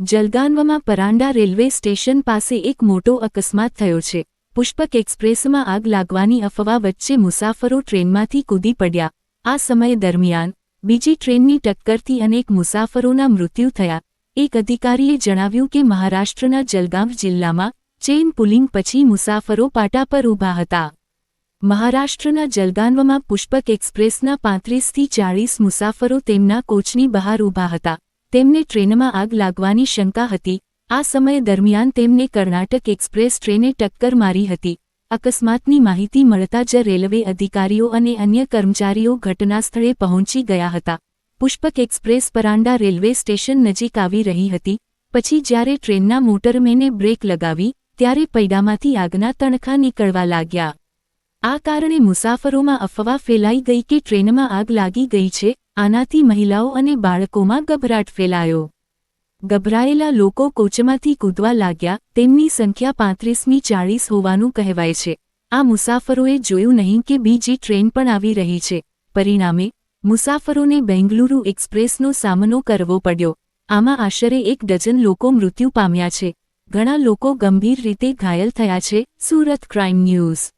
જલગાનવામાં પરાંડા railway station પાસે એક મોટો અકસ્માત થયો છે. પુષ્પક એક્સપ્રેસમાં આગ લાગવાની અફવા વચ્ચે મુસાફરો ટ્રેનમાંથી કૂદી પડ્યા. આ સમય દરમિયાન, બીજી ટ્રેનની ટક્કરથી અનેક મુસાફરોના મૃત્યુ થયા. એક અધિકારીએ જણાવ્યું કે મહારાષ્ટ્રના જલગાંવ જિલ્લામાં ચેઇન પુલિંગ પછી મુસાફરો પાટા પર ઊભા હતા. મહારાષ્ટ્રના જલગાંવમાં પુષ્પક એક્સપ્રેસના પાંત્રીસથી ચાળીસ મુસાફરો તેમના કોચની બહાર ઊભા હતા. તેમને ટ્રેનમાં આગ લાગવાની શંકા હતી. આ સમય દરમિયાન તેમને કર્ણાટક એક્સપ્રેસ ટ્રેને ટક્કર મારી હતી. અકસ્માતની માહિતી મળતા જ રેલવે અધિકારીઓ અને અન્ય કર્મચારીઓ ઘટનાસ્થળે પહોંચી ગયા હતા. Pushpak express Paranda railway station નજીક આવી રહી હતી. પછી જ્યારે ટ્રેનના મોટરમેને બ્રેક લગાવી, ત્યારે પૈડામાંથી આગના તણખા નીકળવા લાગ્યા. આ કારણે મુસાફરોમાં અફવા ફેલાઈ ગઈ કે ટ્રેનમાં આગ લાગી ગઈ છે આનાથી મહિલાઓ અને બાળકોમાં ગભરાટ ફેલાયો. ગભરાયેલા લોકો કોચમાંથી કૂદવા લાગ્યા, તેમની સંખ્યા પાંત્રીસમી ચાળીસ હોવાનું કહેવાય છે. આ મુસાફરોએ જોયું નહીં કે બીજી ટ્રેન પણ આવી રહી છે. પરિણામે, મુસાફરોને બેંગલુરુ એક્સપ્રેસનો સામનો કરવો પડ્યો. આમાં આશરે એક ડઝન લોકો મૃત્યુ પામ્યા છે. ઘણા લોકો ગંભીર રીતે ઘાયલ થયા છે. Surat crime news.